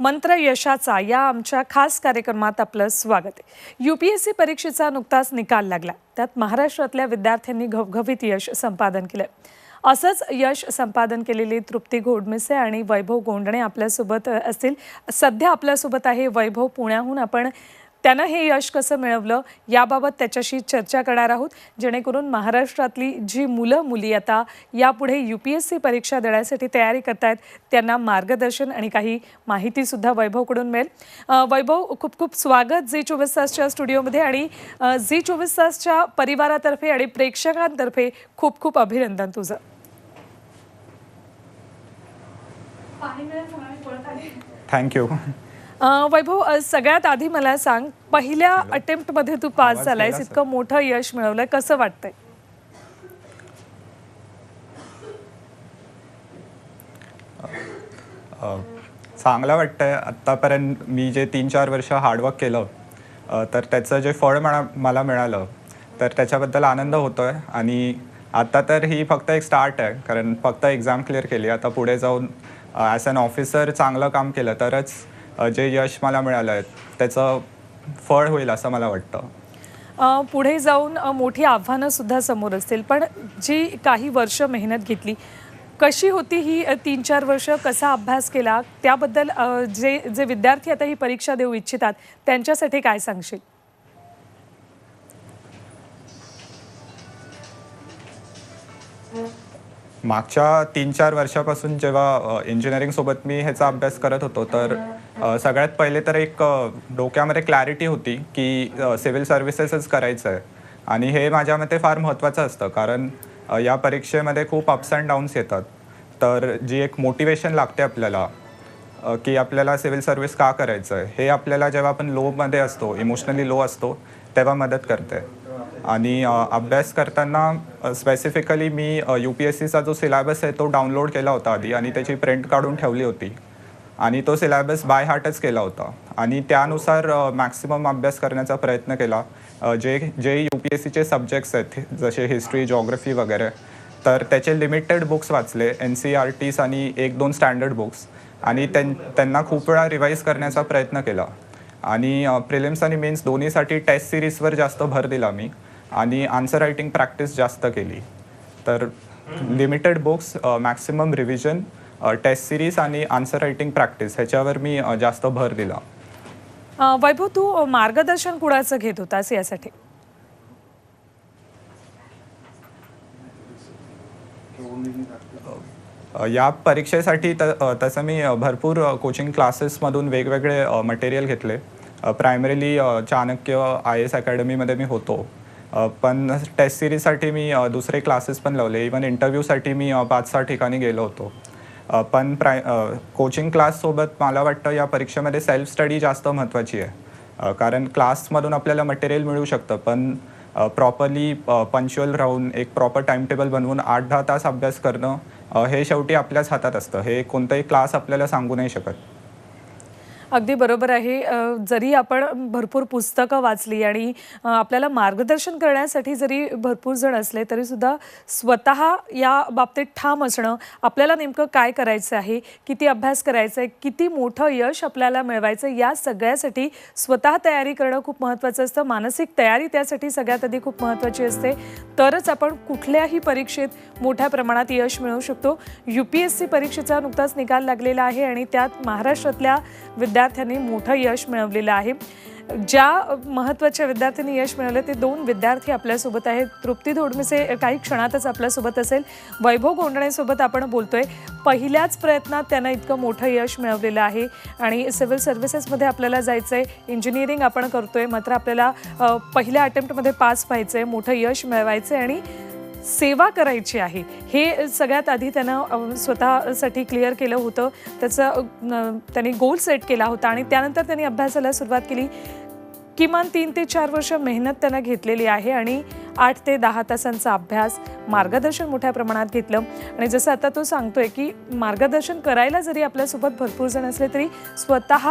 मंत्र यशाचा या आमच्या खास कार्यक्रमात आपलं स्वागत आहे. यू पी एस सी परीक्षेचा नुकताच निकाल लागला. त्यात महाराष्ट्रातल्या विद्यार्थ्यांनी घवघवीत यश संपादन केलं. असंच यश संपादन केलेली तृप्ती घोडमिसे आणि वैभव गोंडणे आपल्यासोबत असतील. सध्या आपल्यासोबत आहे वैभव पुण्याहून आपण त्यानं हे यश कसं मिळवलं याबाबत त्याच्याशी चर्चा करणार आहोत. जेणेकरून महाराष्ट्रातली जी मुलं मुली आता यापुढे यू पी एस सी परीक्षा देण्यासाठी तयारी करतायत त्यांना मार्गदर्शन आणि काही माहितीसुद्धा वैभवकडून मिळेल. वैभव खूप खूप स्वागत झी चोवीस तासच्या स्टुडिओमध्ये आणि झी चोवीस तासच्या परिवारातर्फे आणि प्रेक्षकांतर्फे खूप खूप अभिनंदन तुझं. थँक्यू वैभव सगळ्यात आधी मला सांग पहिल्या अटेम्प्टमध्ये तू पास झालायस गेला इतकं मोठं यश मिळवलंय कसं वाटतंय? चांगलं वाटतंय. आत्तापर्यंत मी जे तीन चार वर्ष हार्डवर्क केलं तर त्याचं जे फळ मला मला मिळालं तर त्याच्याबद्दल आनंद होतो आहे आणि आता तर ही फक्त एक स्टार्ट आहे कारण फक्त एक्झाम क्लिअर केली. आता पुढे जाऊन ॲज अन ऑफिसर चांगलं काम केलं तरच जे यश मला मिळालं आहे त्याचं फळ होईल असं मला वाटतं. पुढे जाऊन मोठी आव्हानं सुद्धा समोर असतील. पण जी काही वर्ष मेहनत घेतली कशी होती ही तीन चार वर्ष कसा अभ्यास केला त्याबद्दल जे जे विद्यार्थी आता ही परीक्षा देऊ इच्छितात त्यांच्यासाठी काय सांगशील? मागच्या तीन चार वर्षापासून जेव्हा इंजिनिअरिंगसोबत मी ह्याचा अभ्यास करत होतो तर सगळ्यात पहिले तर एक डोक्यामध्ये क्लॅरिटी होती की सिव्हिल सर्व्हिसेसच करायचं आहे. आणि हे माझ्या मते फार महत्त्वाचं असतं. कारण या परीक्षेमध्ये खूप अप्स अँड डाऊन्स येतात. तर जी एक मोटिवेशन लागते आपल्याला की आपल्याला सिव्हिल सर्व्हिस का करायचं आहे हे आपल्याला जेव्हा आपण लोमध्ये असतो इमोशनली लो असतो तेव्हा मदत करते. आणि अभ्यास करताना स्पेसिफिकली मी यू पी एस सीचा जो सिलेबस आहे तो डाउनलोड केला होता आधी. आणि त्याची प्रिंट काढून ठेवली होती. आणि तो सिलॅबस बाय हार्टच केला होता. आणि त्यानुसार मॅक्सिमम अभ्यास करण्याचा प्रयत्न केला. जे जे यू पी एस सीचे सब्जेक्ट्स आहेत जसे हिस्ट्री जॉग्रफी वगैरे तर त्याचे लिमिटेड बुक्स वाचले एन सी आर टीस आणि एक दोन स्टँडर्ड बुक्स आणि त्यां त्यांना खूप वेळा रिवाईज करण्याचा प्रयत्न केला. आणि प्रिलिम्स आणि मेन्स दोन्हीसाठी टेस्ट सिरीजवर जास्त भर दिला मी. आणि आन्सर रायटिंग प्रॅक्टिस जास्त केली. तर limited books maximum revision test series आणि आन्सर रायटिंग प्रॅक्टिस ह्याच्यावर मी जास्त भर दिला. वैभव तू मार्गदर्शन कुणाचं घेत होतास यासाठी? या परीक्षेसाठी त तसं मी भरपूर कोचिंग क्लासेसमधून वेगवेगळे मटेरियल घेतले. प्रायमरीली चाणक्य आय एस अकॅडमीमध्ये मी होतो. पण टेस्ट सिरीजसाठी मी दुसरे क्लासेस पण लावले. इवन इंटरव्ह्यूसाठी मी पाच सहा ठिकाणी गेलो होतो. पण प्राय कोचिंग क्लाससोबत मला वाटतं या परीक्षेमध्ये सेल्फ स्टडी जास्त महत्त्वाची आहे. कारण क्लासमधून आपल्याला मटेरियल मिळू शकतं पण प्रॉपरली पंच्युअल राहून एक प्रॉपर टाईम टेबल बनवून आठ दहा तास अभ्यास करणं हे शेवटी आपल्याच हातात असतं. हे कोणताही क्लास आपल्याला सांगू नाही शकत. अगदी बरोबर आहे. जरी आपण भरपूर पुस्तकं वाचली आणि आपल्याला मार्गदर्शन करण्यासाठी जरी भरपूर जण असले तरी सुद्धा स्वतः या बाबतीत ठाम असणं आपल्याला नेमकं काय करायचं आहे किती अभ्यास करायचा आहे किती मोठं यश आपल्याला मिळवायचं या सगळ्यासाठी स्वतः तयारी करणं खूप महत्त्वाचं असतं. मानसिक तयारी त्यासाठी सगळ्यात आधी खूप महत्त्वाची असते. तरच आपण कुठल्याही परीक्षेत मोठ्या प्रमाणात यश मिळवू शकतो. यू पी एस सी परीक्षेचा नुकताच निकाल लागलेला आहे आणि त्यात महाराष्ट्रातल्या विद्यार्थ्यांनी मोठं यश मिळवलेलं आहे. ज्या महत्त्वाच्या विद्यार्थ्यांनी यश मिळवलं ते दोन विद्यार्थी आपल्यासोबत आहेत. तृप्ती धोडमिसे काही क्षणातच आपल्यासोबत असेल. वैभव गोंडणेसोबत आपण बोलतोय. पहिल्याच प्रयत्नात त्यांना इतकं मोठं यश मिळवलेलं आहे. आणि सिव्हिल सर्व्हिसेसमध्ये आपल्याला जायचं आहे इंजिनिअरिंग आपण करतोय. मात्र आपल्याला पहिल्या अटेम्प्टमध्ये पास व्हायचं आहे मोठं यश मिळवायचं आहे आणि सेवा करायची आहे. हे सगळ्यात आधी त्यानं स्वतःसाठी क्लिअर केलं होतं. त्याचं त्याने त्यांनी गोल सेट केला होता आणि त्यानंतर त्यांनी अभ्यासाला सुरुवात केली. किमान तीन ते चार वर्ष मेहनत त्यानं घेतलेली आहे आणि आठ ते दहा तासांचा अभ्यास मार्गदर्शन मोठ्या प्रमाणात घेतलं. आणि जसं आता तो सांगतोय की मार्गदर्शन करायला जरी आपल्यासोबत भरपूर जण असले तरी स्वतः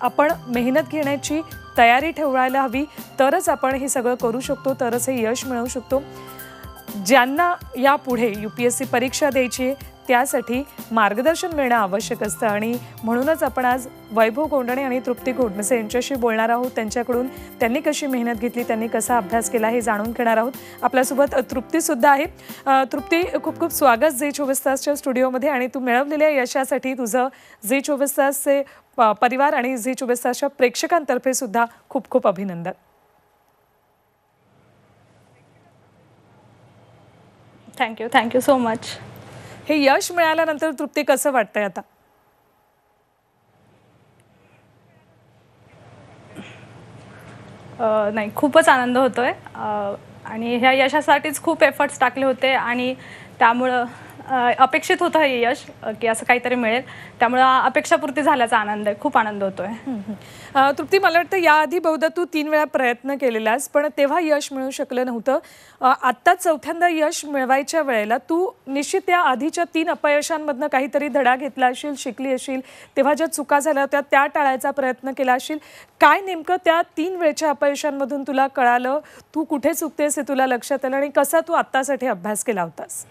आपण मेहनत घेण्याची तयारी ठेवायला हवी. तरच आपण हे सगळं करू शकतो तरच हे यश मिळवू शकतो. ज्यांना यापुढे यू पी एस सी परीक्षा द्यायची आहे त्यासाठी मार्गदर्शन मिळणं आवश्यक असतं. आणि म्हणूनच आपण आज वैभव कोंडणे आणि तृप्ती घोडमसे यांच्याशी बोलणार आहोत. त्यांच्याकडून त्यांनी कशी मेहनत घेतली त्यांनी कसा अभ्यास केला हे जाणून घेणार आहोत. आपल्यासोबत तृप्तीसुद्धा आहे. तृप्ती खूप खूप स्वागत जे चोवीस तासच्या स्टुडिओमध्ये आणि तू मिळवलेल्या यशासाठी तुझं झी चोवीस तासचे प- परिवार आणि झी चोवीस तासच्या प्रेक्षकांतर्फे सुद्धा खूप खूप अभिनंदन. थँक्यू थँक्यू सो मच हे यश मिळाल्यानंतर तृप्ती कसं वाटतंय आता? नाही खूपच आनंद होतो आहे आणि ह्या यशासाठीच खूप एफर्ट्स टाकले होते आणि त्यामुळं अपेक्षित होतं हे यश की असं काहीतरी मिळेल. त्यामुळं अपेक्षापूर्ती झाल्याचा आनंद आहे. खूप आनंद होतोय. तृप्ती मला वाटतं याआधी बहुधा तू तीन वेळा प्रयत्न केलेलास पण तेव्हा यश मिळू शकलं नव्हतं. आत्ता चौथ्यांदा यश मिळवायच्या वेळेला तू निश्चित या आधीच्या तीन अपयशांमधनं काहीतरी धडा घेतला असेल शिकली असेल तेव्हा ज्या चुका झाल्या होत्या त्या टाळायचा प्रयत्न केला असेल. काय नेमकं त्या तीन वेळच्या अपयशांमधून तुला कळालं? तू कुठे चुकतेस हे तुला लक्षात आलं? आणि कसा तू आत्तासाठी अभ्यास केला होतास?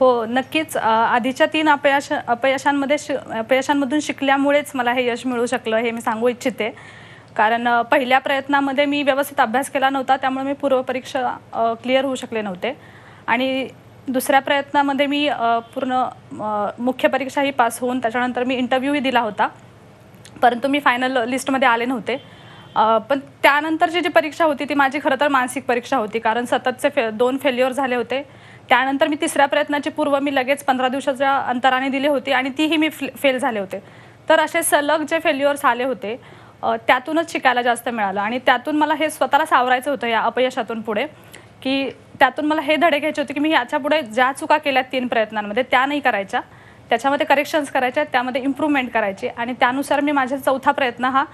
हो नक्कीच. आधीच्या तीन अपयश अपयशांमध्ये शि अपयशांमधून शिकल्यामुळेच मला हे यश मिळू शकलं हे मी सांगू इच्छिते. कारण पहिल्या प्रयत्नामध्ये मी व्यवस्थित अभ्यास केला नव्हता त्यामुळे मी पूर्वपरीक्षा क्लिअर होऊ शकले नव्हते. आणि दुसऱ्या प्रयत्नामध्ये मी पूर्ण मुख्य परीक्षाही पास होऊन त्याच्यानंतर मी इंटरव्ह्यूही दिला होता. परंतु मी फायनल लिस्टमध्ये आले नव्हते. पण त्यानंतरची जी परीक्षा होती ती माझी खरं तर मानसिक परीक्षा होती. कारण सततचे फे दोन फेल्युअर झाले होते. त्यानंतर मी तिसऱ्या प्रयत्नाची पूर्व मी लगेच पंधरा दिवसाच्या अंतराने दिली होती आणि तीही मी फेल झाले होते. तर असे सलग जे फेल्युअर्स आले होते त्यातूनच शिकायला जास्त मिळालं. आणि त्यातून मला हे स्वतःला सावरायचं होतं या अपयशातून पुढे की त्यातून मला हे धडे घ्यायचे होते की मी याच्यापुढे ज्या चुका केल्या तीन प्रयत्नांमध्ये त्या नाही करायच्या. त्याच्यामध्ये करेक्शन्स करायच्या त्यामध्ये इम्प्रूव्हमेंट करायची. आणि त्यानुसार मी माझा चौथा प्रयत्न हा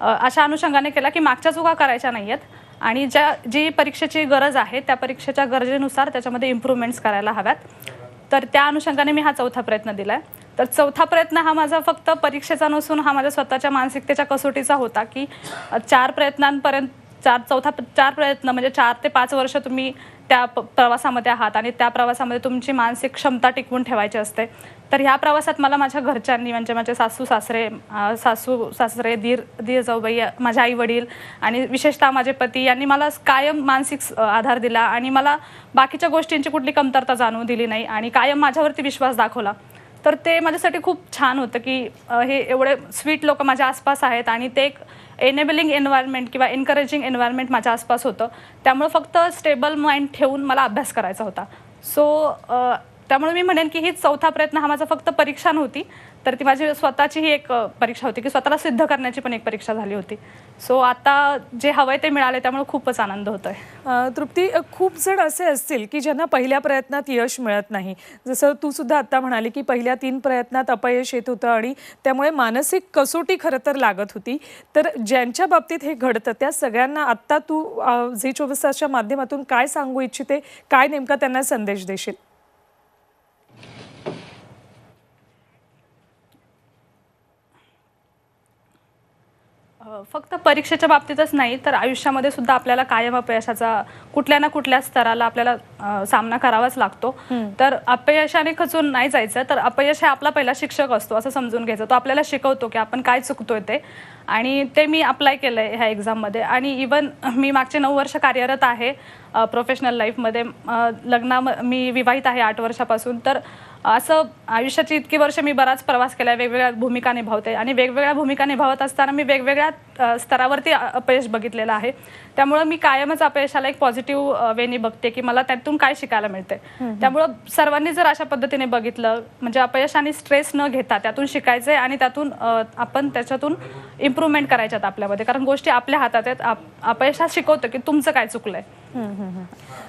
अशा अनुषंगाने केला की मागच्या चुका करायच्या नाही आहेत आणि ज्या जी परीक्षेची गरज आहे त्या परीक्षेच्या गरजेनुसार त्याच्यामध्ये इम्प्रुव्हमेंट्स करायला हव्यात. तर त्या अनुषंगाने मी हा चौथा प्रयत्न दिला आहे तर चौथा प्रयत्न हा माझा फक्त परीक्षेचा नसून हा माझ्या स्वतःच्या मानसिकतेच्या कसोटीचा होता की चार प्रयत्नांपर्यंत चार चौथा चार प्रयत्न म्हणजे चार ते पाच वर्ष तुम्ही त्या प- प्रवासामध्ये आहात आणि त्या प्रवासामध्ये तुमची मानसिक क्षमता टिकवून ठेवायची असते. तर ह्या प्रवासात मला माझ्या घरच्यांनी म्हणजे माझे सासू सासरे सासू सासरे धीर दीर जाऊबाई माझे आई वडील आणि विशेषतः माझे पती यांनी मला कायम मानसिक आधार दिला आणि मला बाकीच्या गोष्टींची कुठली कमतरता जाणवू दिली नाही आणि कायम माझ्यावरती विश्वास दाखवला. तर ते माझ्यासाठी खूप छान होतं की अ, हे एवढे स्वीट लोक माझ्या आसपास आहेत आणि ते एक एनेबलिंग एन्व्हायरमेंट किंवा एनकरेजिंग एन्व्हायरमेंट माझ्या आसपास होतं. त्यामुळे फक्त स्टेबल माइंड ठेवून मला अभ्यास करायचा होता. सो त्यामुळे मी म्हणेन की ही चौथा प्रयत्न हा माझा फक्त परीक्षा नव्हती तर ती माझी स्वतःची ही एक परीक्षा होती की स्वतःला सिद्ध करण्याची पण एक परीक्षा झाली होती. सो आता जे हवंय ते मिळाले त्यामुळे खूपच आनंद होतोय. आहे तृप्ती खूप जण असे असतील की ज्यांना पहिल्या प्रयत्नात यश मिळत नाही. जसं तू सुद्धा आता म्हणाली की पहिल्या तीन प्रयत्नात अपयश येत होतं आणि त्यामुळे मानसिक कसोटी खरं तर लागत होती. तर ज्यांच्या बाबतीत हे घडतं त्या सगळ्यांना आत्ता तू झी चोवीस तासच्या माध्यमातून काय सांगू इच्छिते काय नेमका त्यांना संदेश देशील? फक्त परीक्षेच्या बाबतीतच नाही तर आयुष्यामध्ये सुद्धा आपल्याला कायम अपयशाचा कुठल्या ना कुठल्या स्तराला आपल्याला सामना करावाच लागतो. तर अपयशाने खचून नाही जायचं तर अपयश हा आपला पहिला शिक्षक असतो असं समजून घ्यायचं. तो आपल्याला शिकवतो की आपण काय चुकतोय ते. आणि ते मी अप्लाय केलं आहे ह्या एक्झाममध्ये आणि इवन मी मागचे नऊ वर्ष कार्यरत आहे प्रोफेशनल लाईफमध्ये लग्ना मी विवाहित आहे आठ वर्षापासून. तर असं आयुष्याची इतकी वर्ष मी बराच प्रवास केला वेगवेगळ्या भूमिका निभावते आणि वेगवेगळ्या भूमिका निभावत असताना मी वेगवेगळ्या स्तरावरती अपयश बघितलेलं आहे. त्यामुळं मी कायमच अपयशाला एक पॉझिटिव्ह वेनी बघते की मला त्यातून काय शिकायला मिळते त्यामुळं सर्वांनी जर अशा पद्धतीने बघितलं म्हणजे अपयशाने स्ट्रेस न घेता त्यातून शिकायचे आणि त्यातून आपण त्याच्यातून इम्प्रूव्हमेंट करायच्यात आपल्यामध्ये. कारण गोष्टी आपल्या हातात आहेत. आप- अपयशात शिकवतं की तुमचं काय चुकलंय.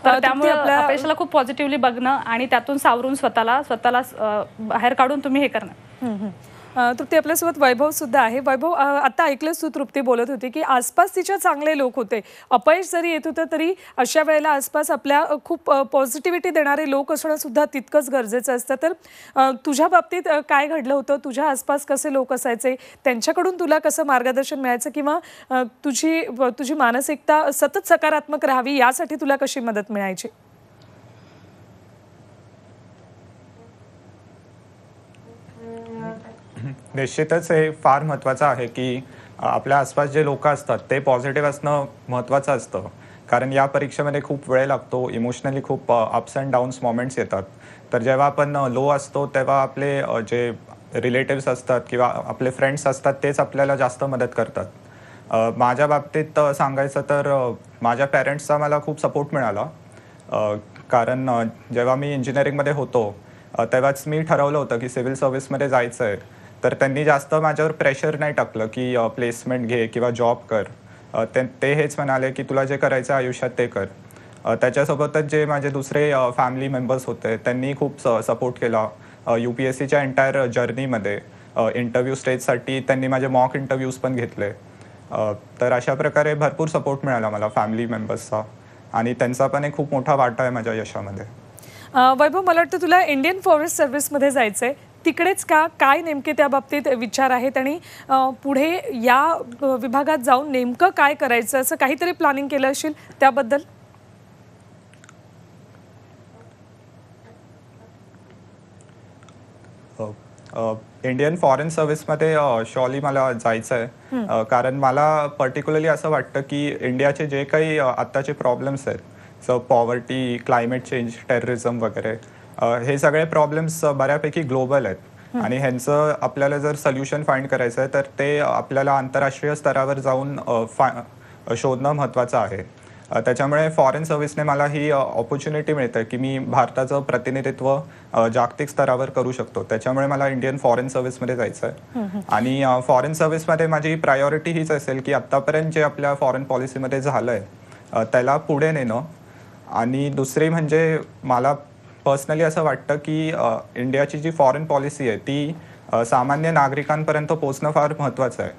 तर त्यामुळे अपयशाला खूप पॉझिटिव्हली बघणं आणि त्यातून सावरून स्वतःला स्वतःला बाहेर काढून तुम्ही हे करणं. तृप्ती आपल्यासोबत वैभव सुद्धा आहे. वैभव आता ऐकलंच तू तृप्ती बोलत होती की आसपास तिच्या चांगले लोक होते. अपयश जरी येत होतं तरी अशा वेळेला आसपास आपल्या खूप पॉझिटिव्हिटी देणारे लोक असणं सुद्धा तितकंच गरजेचं असतं. तर तुझ्या बाबतीत काय घडलं होतं? तुझ्या आसपास कसे लोक असायचे? त्यांच्याकडून तुला कसं मार्गदर्शन मिळायचं? किंवा तुझी तुझी मानसिकता सतत सकारात्मक राहावी यासाठी तुला कशी मदत मिळायची? निश्चितच हे फार महत्त्वाचं आहे की आपल्या आसपास जे लोक असतात ते पॉझिटिव्ह असणं महत्त्वाचं असतं. कारण या परीक्षेमध्ये खूप वेळ लागतो इमोशनली खूप अप्स अँड डाऊन्स मोमेंट्स येतात. तर जेव्हा आपण लो असतो तेव्हा आपले जे रिलेटिव्स असतात किंवा आपले फ्रेंड्स असतात तेच आपल्याला जास्त मदत करतात. माझ्या बाबतीत सांगायचं तर माझ्या पॅरेंट्सचा मला खूप सपोर्ट मिळाला. कारण जेव्हा मी इंजिनिअरिंगमध्ये होतो तेव्हाच मी ठरवलं होतं की सिव्हिल सर्व्हिसमध्ये जायचं आहे तर त्यांनी जास्त माझ्यावर प्रेशर नाही टाकलं की प्लेसमेंट घे किंवा जॉब कर. ते ते हेच म्हणाले की तुला जे करायचं आयुष्यात ते कर. त्याच्यासोबतच जे माझे दुसरे फॅमिली मेंबर्स होते त्यांनी खूप सपोर्ट केला यू पी एस सीच्या एंटायर जर्नीमध्ये इंटरव्ह्यू स्टेजसाठी त्यांनी माझे मॉक इंटरव्ह्यूज पण घेतले. तर अशा प्रकारे भरपूर सपोर्ट मिळाला मला फॅमिली मेंबर्सचा आणि त्यांचा पण एक खूप मोठा वाटा आहे माझ्या यशामध्ये. वैभव मला वाटतं तुला इंडियन फॉरेस्ट सर्व्हिसमध्ये आहे तिकडेच का? काय नेमके त्या बाबतीत विचार आहेत? आणि पुढे या विभागात जाऊन नेमकं काय करायचं? असं काहीतरी प्लॅनिंग केलं असेल त्याबद्दल? इंडियन फॉरेन सर्व्हिसमध्ये शॉली मला जायचं आहे कारण मला पर्टिक्युलरली असं वाटतं की इंडियाचे जे काही आत्ताचे प्रॉब्लेम्स आहेत so poverty climate change terrorism वगैरे हे सगळे प्रॉब्लेम्स बऱ्यापैकी ग्लोबल आहेत. आणि ह्यांचं आपल्याला जर सोल्युशन फाइंड करायचं आहे तर ते आपल्याला आंतरराष्ट्रीय स्तरावर जाऊन फा शोधणं महत्त्वाचं आहे. त्याच्यामुळे फॉरेन सर्व्हिसने मला ही ऑपॉर्च्युनिटी मिळते की मी भारताचं प्रतिनिधित्व जागतिक स्तरावर करू शकतो. त्याच्यामुळे मला इंडियन फॉरेन सर्व्हिसमध्ये जायचं आहे आणि फॉरेन सर्व्हिसमध्ये माझी प्रायोरिटी हीच असेल की आत्तापर्यंत जे आपल्या फॉरेन पॉलिसीमध्ये झालं आहे त्याला पुढे नेणं. आणि दुसरी म्हणजे मला पर्सनली असं वाटतं की इंडियाची जी फॉरेन पॉलिसी आहे ती सामान्य नागरिकांपर्यंत पोहोचणं फार महत्त्वाचं आहे.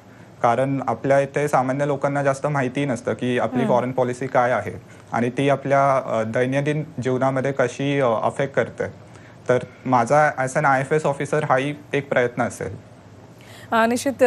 कारण आपल्या इथे सामान्य लोकांना जास्त माहिती नसतं की आपली फॉरेन पॉलिसी काय आहे. आणि ती आपल्या दैनंदिन जीवनामध्ये कशी अफेक्ट करते. तर माझा as an I F S officer हाही एक प्रयत्न असेल. निश्चित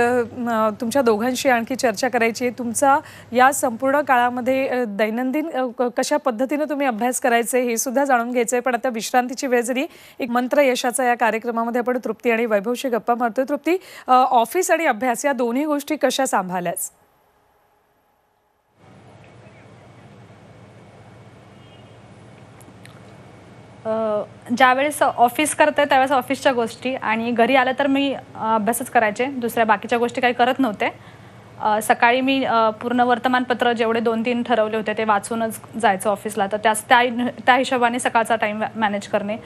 तुमच्या दोघांशी आणखी चर्चा करायची आहे. तुमचा या संपूर्ण काळामध्ये दैनंदिन क- कशा पद्धतीनं तुम्ही अभ्यास करायचे हे सुद्धा जाणून घ्यायचं आहे पण आता विश्रांतीची वेळ जरी एक मंत्र यशाचा या कार्यक्रमामध्ये आपण तृप्ती आणि वैभवशी गप्पा मारतोय तृप्ती ऑफिस आणि अभ्यास या दोन्ही गोष्टी कशा सांभाळल्याच ज्यावेळेस ऑफिस करते त्यावेळेस ऑफिसच्या गोष्टी आणि घरी आलं तर मी अभ्यासच करायचे. दुसऱ्या बाकीच्या गोष्टी काही करत नव्हते. सकाळी मी पूर्ण वर्तमानपत्र जेवढे दोन तीन ठरवले होते ते वाचूनच जायचं ऑफिसला. तर त्याच त्या त्या हिशोबाने सकाळचा टाईम मॅनेज करणे.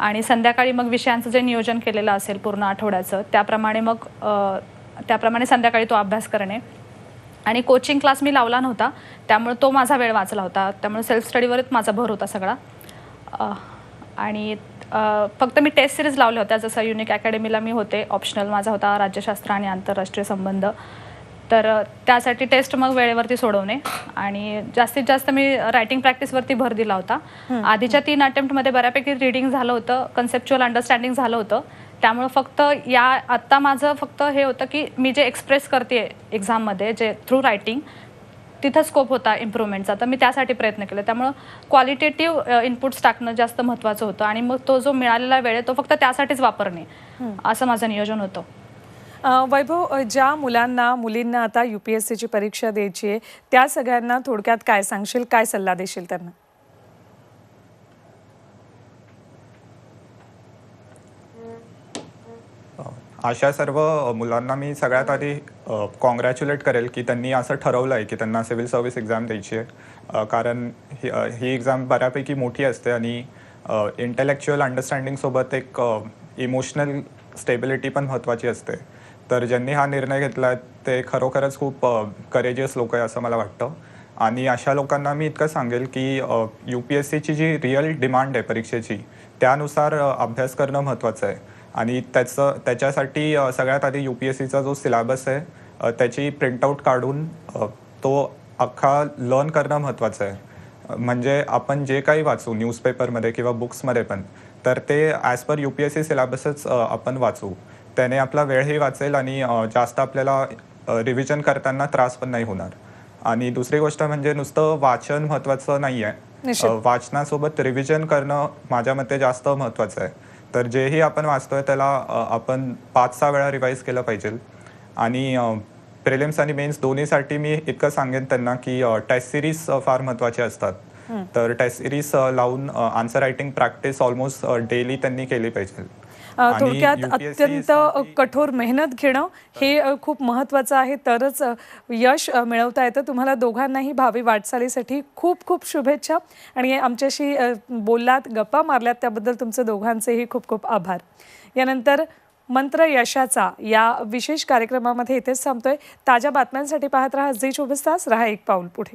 आणि संध्याकाळी मग विषयांचं जे नियोजन केलेलं असेल पूर्ण आठवड्याचं त्याप्रमाणे मग त्याप्रमाणे संध्याकाळी तो अभ्यास करणे. आणि कोचिंग क्लास मी लावला नव्हता. त्यामुळे तो माझा वेळ वाचला होता. त्यामुळे सेल्फ स्टडीवरच माझा भर होता सगळा. आणि फक्त मी टेस्ट सिरीज लावल्या होत्या. जसं युनिक अकॅडमीला मी होते ऑप्शनल माझा होता राज्यशास्त्र आणि आंतरराष्ट्रीय संबंध. तर त्यासाठी टेस्ट मग वेळेवरती सोडवणे. आणि जास्तीत जास्त मी रायटिंग प्रॅक्टिसवरती भर दिला होता. आधीच्या तीन अटेम्प्टमध्ये बऱ्यापैकी रिडिंग झालं होतं कन्सेप्च्युअल अंडरस्टँडिंग झालं होतं. त्यामुळं फक्त या आत्ता माझं फक्त हे होतं की मी जे एक्सप्रेस करते एक्झाममध्ये जे थ्रू रायटिंग तिथं स्कोप होता इम्प्रूव्हमेंटचा तर मी त्यासाठी प्रयत्न केले. त्यामुळं क्वालिटेटिव्ह इनपुट्स टाकणं जास्त महत्त्वाचं होतं. आणि मग तो जो मिळालेला वेळ आहे तो फक्त त्यासाठीच वापरणे. असं माझं नियोजन होतं. वैभव ज्या मुलांना मुलींना आता यू पी एस सीची परीक्षा द्यायची आहे त्या सगळ्यांना थोडक्यात काय सांगशील काय सल्ला देशील त्यांना? अशा सर्व मुलांना मी सगळ्यात आधी कॉंग्रॅच्युलेट करेल की त्यांनी असं ठरवलं आहे की त्यांना सिव्हिल सर्व्हिस एक्झाम द्यायची आहे. कारण ही ही एक्झाम बऱ्यापैकी मोठी असते आणि इंटेलेक्च्युअल अंडरस्टँडिंगसोबत एक इमोशनल स्टेबिलिटी पण महत्त्वाची असते. तर ज्यांनी हा निर्णय घेतला आहे ते खरोखरच खूप करेजियस लोक आहे असं मला वाटतं. आणि अशा लोकांना मी इतकं सांगेल की यू पी एस सीची जी रिअल डिमांड आहे परीक्षेची त्यानुसार अभ्यास करणं महत्त्वाचं आहे. आणि त्याचं त्याच्यासाठी सगळ्यात आधी यू पी एस सीचा जो सिलेबस आहे त्याची प्रिंटआउट काढून तो अख्खा लर्न करणं महत्त्वाचं आहे. म्हणजे आपण जे काही वाचू न्यूजपेपरमध्ये किंवा बुक्समध्ये पण तर ते as per U P S C सिलेबसच आपण वाचू. त्याने आपला वेळही वाचेल आणि जास्त आपल्याला रिव्हिजन करताना त्रास पण नाही होणार. आणि दुसरी गोष्ट म्हणजे नुसतं वाचन महत्त्वाचं नाही आहे वाचनासोबत रिव्हिजन करणं माझ्या मते जास्त महत्त्वाचं आहे. तर जेही आपण वाचतोय त्याला आपण पाच सहा वेळा रिवाईज केलं पाहिजे. आणि प्रिलिम्स आणि मेन्स दोन्हीसाठी मी इतकं सांगेन त्यांना की टेस्ट सिरीज फार महत्त्वाचे असतात. तर टेस्ट सिरीज लावून answer writing practice almost daily त्यांनी केली पाहिजे. थोडक्यात अत्यंत कठोर मेहनत घेणं हे खूप महत्त्वाचं आहे. तरच यश मिळवता येतं. तुम्हाला दोघांनाही भावी वाटचालीसाठी खूप खूप शुभेच्छा. आणि आमच्याशी बोललात गप्पा मारल्यात त्याबद्दल तुमचं दोघांचेही खूप खूप आभार. यानंतर मंत्र यशाचा या विशेष कार्यक्रमामध्ये इथेच थांबतोय. ताज्या बातम्यांसाठी पाहत राहा झी चोवीस तास. राहा एक पाऊल पुढे.